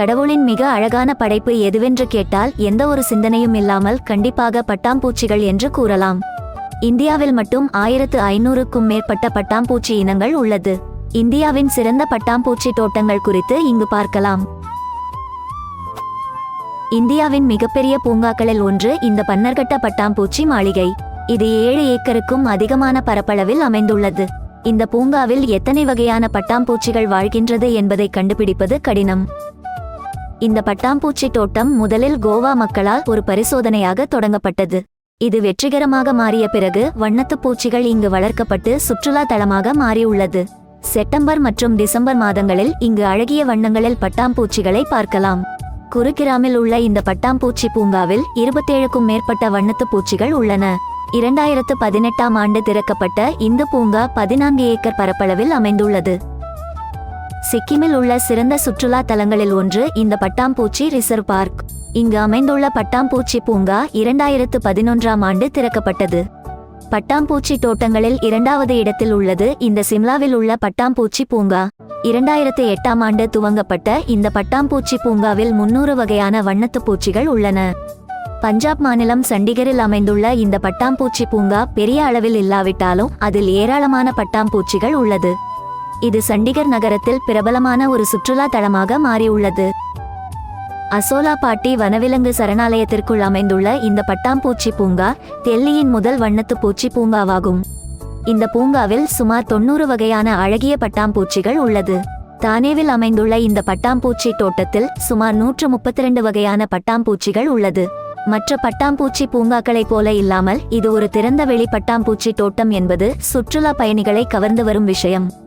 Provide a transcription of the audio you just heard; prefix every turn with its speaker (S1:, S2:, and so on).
S1: கடவுளின் மிக அழகான படைப்பு எதுவென்று கேட்டால் எந்த ஒரு சிந்தனையும் இல்லாமல் கண்டிப்பாக பட்டாம்பூச்சிகள் என்று கூறலாம். இந்தியாவில் மட்டும் ஆயிரத்து ஐநூறுக்கும் மேற்பட்ட பட்டாம்பூச்சி இனங்கள் உள்ளது. இந்தியாவின் சிறந்த பட்டாம்பூச்சி தோட்டங்கள் குறித்து இங்கு பார்க்கலாம். இந்தியாவின் மிகப்பெரிய பூங்காக்களில் ஒன்று இந்த பன்னர்கட்ட பட்டாம்பூச்சி மாளிகை. இது ஏழு ஏக்கருக்கும் அதிகமான பரப்பளவில் அமைந்துள்ளது. இந்த பூங்காவில் எத்தனை வகையான பட்டாம்பூச்சிகள் வாழ்கின்றது என்பதை கண்டுபிடிப்பது கடினம். இந்த பட்டாம்பூச்சி தோட்டம் முதலில் கோவா மக்களால் ஒரு பரிசோதனையாக தொடங்கப்பட்டது. இது வெற்றிகரமாக மாறிய பிறகு வண்ணத்துப் பூச்சிகள் இங்கு வளர்க்கப்பட்டு சுற்றுலா தலமாக மாறியுள்ளது. செப்டம்பர் மற்றும் டிசம்பர் மாதங்களில் இங்கு அழகிய வண்ணங்களில் பட்டாம்பூச்சிகளை பார்க்கலாம். குருகிராமில் உள்ள இந்த பட்டாம்பூச்சி பூங்காவில் இருபத்தேழுக்கும் மேற்பட்ட வண்ணத்துப் பூச்சிகள் உள்ளன. இரண்டாயிரத்து பதினெட்டாம் ஆண்டு திறக்கப்பட்ட இந்த பூங்கா பதினான்கு ஏக்கர் பரப்பளவில் அமைந்துள்ளது. சிக்கிமில் உள்ள சிறந்த சுற்றுலா தலங்களில் ஒன்று இந்த பட்டாம்பூச்சி ரிசர்வ் பார்க். இங்கு அமைந்துள்ள பட்டாம்பூச்சி பூங்கா இரண்டாயிரத்து பதினொன்றாம் ஆண்டு திறக்கப்பட்டது. பட்டாம்பூச்சி தோட்டங்களில் இரண்டாவது இடத்தில் உள்ளது இந்த சிம்லாவில் உள்ள பட்டாம்பூச்சி பூங்கா. இரண்டாயிரத்து எட்டாம் ஆண்டு துவங்கப்பட்ட இந்த பட்டாம்பூச்சி பூங்காவில் முன்னூறு வகையான வண்ணத்துப் பூச்சிகள் உள்ளன. பஞ்சாப் மாநிலம் சண்டிகரில் அமைந்துள்ள இந்த பட்டாம்பூச்சி பூங்கா பெரிய அளவில் இல்லாவிட்டாலும் அதில் ஏராளமான பட்டாம்பூச்சிகள் உள்ளது. இது சண்டிகர் நகரத்தில் பிரபலமான ஒரு சுற்றுலா தலமாக மாறியுள்ளது. அசோலாபாட்டி வனவிலங்கு சரணாலயத்திற்குள் அமைந்துள்ள இந்த பட்டாம்பூச்சி பூங்கா டெல்லியின் முதல் வண்ணத்துப் பூச்சி பூங்காவாகும். இந்த பூங்காவில் சுமார் தொண்ணூறு வகையான அழகிய பட்டாம்பூச்சிகள் உள்ளது. தானேவில் அமைந்துள்ள இந்த பட்டாம்பூச்சி தோட்டத்தில் சுமார் நூற்று முப்பத்தி ரெண்டு வகையான பட்டாம்பூச்சிகள் உள்ளது. மற்ற பட்டாம்பூச்சி பூங்காக்களைப் போல இல்லாமல் இது ஒரு திறந்த வெளி பட்டாம்பூச்சி தோட்டம் என்பது சுற்றுலா பயணிகளை கவர்ந்து வரும் விஷயம்.